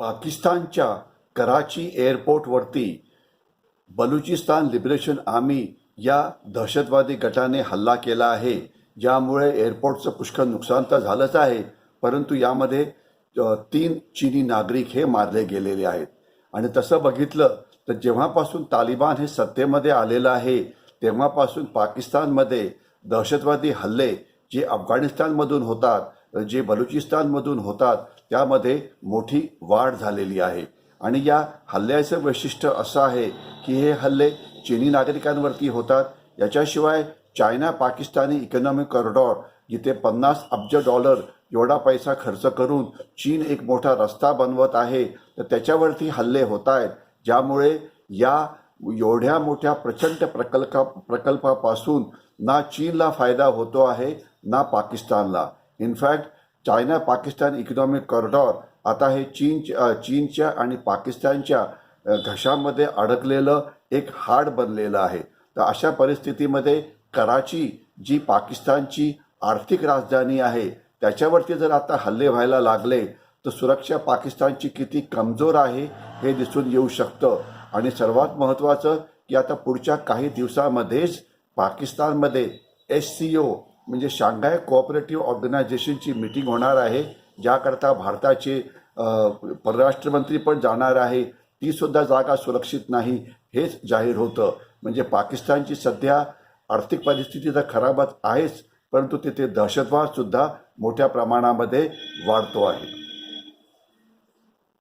पाकिस्तानच्या कराची एअरपोर्टवरती Balochistan liberation army या दहशतवादी गटाने हल्ला केला आहे. ज्यामुळे एअरपोर्टचं पुष्कळ नुकसान तर झालंच आहे परंतु यामध्ये तीन चीनी नागरिक हे मारले गेलेले आहेत. आणि तसं बघितलं तर जेव्हापासून तालिबान हे सत्तेमध्ये आलेलं आहे तेव्हापासून पाकिस्तानमध्ये दहशतवादी हल्ले जे अफगाणिस्तानमधून होतात जे बलुचिस्तानमधून होतात त्यामध्ये मोठी वाढ झालेली आहे. आणि या हल्ल्याचं वैशिष्ट्य असं आहे की हे हल्ले चिनी नागरिकांवरती होतात. याच्याशिवाय चायना पाकिस्तानी इकॉनॉमिक कॉरिडॉर जिथे पन्नास अब्ज डॉलर एवढा पैसा खर्च करून चीन एक मोठा रस्ता बनवत आहे तर त्याच्यावरती हल्ले होत आहेत. ज्यामुळे या एवढ्या मोठ्या प्रचंड प्रकल्पा प्रकल्पापासून ना चीनला फायदा होतो आहे ना पाकिस्तानला. In fact China Pakistan economic corridor आता हे चीन चीनच्या आणि पाकिस्तानच्या घशामध्ये अडकलेलं एक हाड बनलेलं आहे. तर अशा परिस्थितीमध्ये कराची जी पाकिस्तानची आर्थिक राजधानी आहे त्याच्यावरती जर आता हल्ले व्हायला लागले तर सुरक्षा पाकिस्तानची किती कमजोर आहे हे दिसून येऊ शकतं. आणि सर्वात महत्त्वाचं की आता पुढच्या काही दिवसामध्येच पाकिस्तानमध्ये एस सी ओ म्हणजे शांघाय कोऑपरेटिव्ह ऑर्गनायझेशनची मीटिंग होणार आहे ज्याकरता भारताचे परराष्ट्रमंत्री पण जाणार आहे तीसुद्धा जागा सुरक्षित नाही हेच जाहीर होतं. म्हणजे पाकिस्तानची सध्या आर्थिक परिस्थिती तर खराबच आहेच परंतु तिथे दहशतवादसुद्धा मोठ्या प्रमाणामध्ये वाढतो आहे.